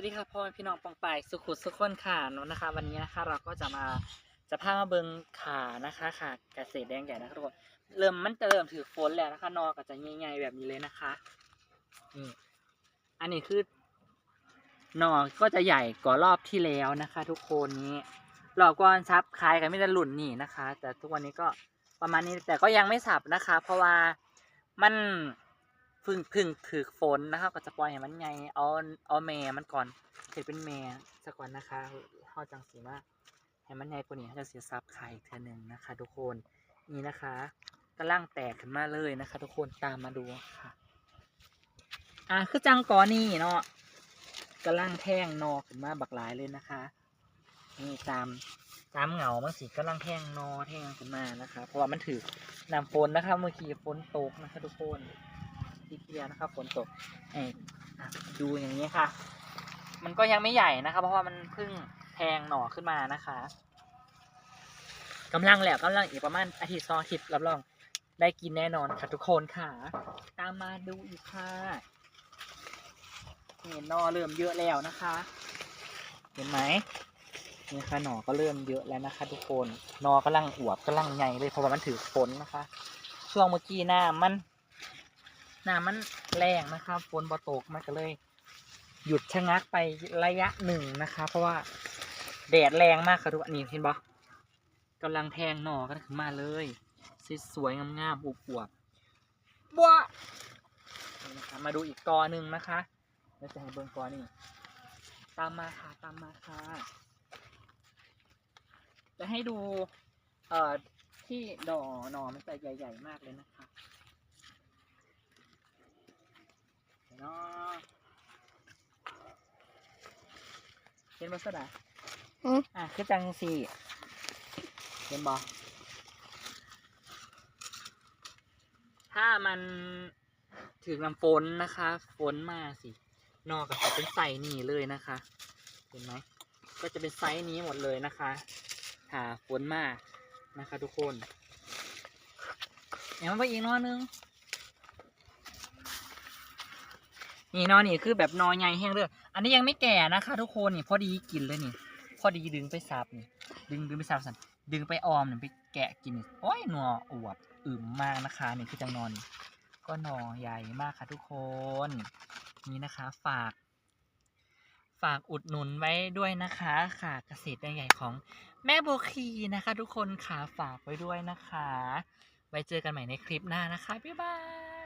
วัสดีค่ะพ่อแม่พี่น้องปองไปายสุขุสุขคนค่ะนอะนะคะ วันนี้นะคะเราก็จะมาจะพามาเบิงขานะคะขาเกษตรแดงใหญ่นะคะทุกคนเริ่มมันจะเริ่มถือฝนแล้วนะคะนอก็จะใหญ่ๆแบบนี้เลยนะคะนี่อันนี้คือนอก็จะใหญ่กว่ารอบที่แล้วนะคะ ทุกคนนี้รอบก่อนซับคล้ายกันไม่ได้หลุ่นนี่นะคะ แต่ทุกวันนี้ก็ประมาณนี้แต่ก็ยังไม่สับนะคะ เพราะว่ามัน พึ่งพึ่งถือฝนนะครับก็จะปล่อยให้มันไงเอาเอาแม่มันก่อนเห็ดเป็นแม่สักก่อนนะคะเขาจังสีว่าให้มันใหญ่กว่านี้เขาจะเสียซับไข่อีกเท่านึงนะคะ ทุกคนนี่นะคะกำลังแตกขึ้นมาเลยนะคะ ทุกคนตามมาดูค่ะ อะคือจังกอนี่เนาะกำลังแท่งนอขึ้นมาบักหลายเลยนะคะนี่ตามตามเหงามันสิกำลังแท่งนอแท่งขึ้นมานะคะ เพราะว่ามันถือน้ำฝนนะคะเมื่อกี้ฝนตกนะคะ ทุกคน ทีเดียวนะครับฝนตกเออดูอย่างนี้ค่ะ มันก็ยังไม่ใหญ่นะครับ เพราะว่ามันเพิ่งแทงหน่อขึ้นมานะคะกำลังแหละกำลังอีกประมาณอาทิตย์สองอาทิตย์รับรองได้กินแน่นอนค่ะทุกคนค่ะ ตามมาดูอีกค่ะเห็นนอเริ่มเยอะแล้วนะคะ เห็นไหมนี่ค่ะหน่อก็เริ่มเยอะแล้วนะคะ ทุกคนนอกำลังอวบกำลังใหญ่เลยเพราะว่ามันถือฝนนะคะ ช่วงเมื่อกี้หน้ามัน น้ำมันแรงนะครับฝนบ่ตกมันก็เลย หยุดชะงักไประยะหนึ่งนะคะเพราะว่าแดดแรงมากค่ะทุกอันนี้เห็นปะกำลังแทงหน่อกันขึ้นมาเลยสวยๆงามๆอวบๆบัวนี่นะคะมาดูอีกกอหนึ่งนะคะแล้วจะให้เบิ่งกอนี่ตามมาค่ะตามมาค่ะจะให้ดูเอ่อที่ดอหน่อมันจะใหญ่ ๆ มากเลยนะคะ เนาะเห็นบ่สดาอืม อะคือจังสี่เห็นบ่ถ้ามันถึงลำฝนนะคะ ฝนมาสินอกก็จะเป็นไซส์นี้เลยนะคะ เห็นไหม ก็จะเป็นไซส์นี้หมดเลยนะคะถ้าฝนมานะคะ ทุกคน เดี๋ยวมันไปอีกหนอนึง นี่นอนนี่คือแบบนอนใหญ่แห้งเลยอันนี้ยังไม่แก่นะคะ ทุกคนนี่พอดีกินเลยนี่ พอดีดึงไปสับนี่ ดึงดึงไปสับสันดึงไปออมนี่ไปแกะกินนี่โอ้ยหนัวอวบอึมมากนะคะนี่คือจังนอน ก็นอใหญ่มากค่ะ ทุกคน นี่นะคะ ฝาก ฝากอุดหนุนไว้ด้วยนะคะค่ะเกษตรใหญ่ของแม่โบวคีนะคะ ทุกคนค่ะฝากไว้ด้วยนะคะ ไว้เจอกันใหม่ในคลิปหน้านะคะบ๊ายบาย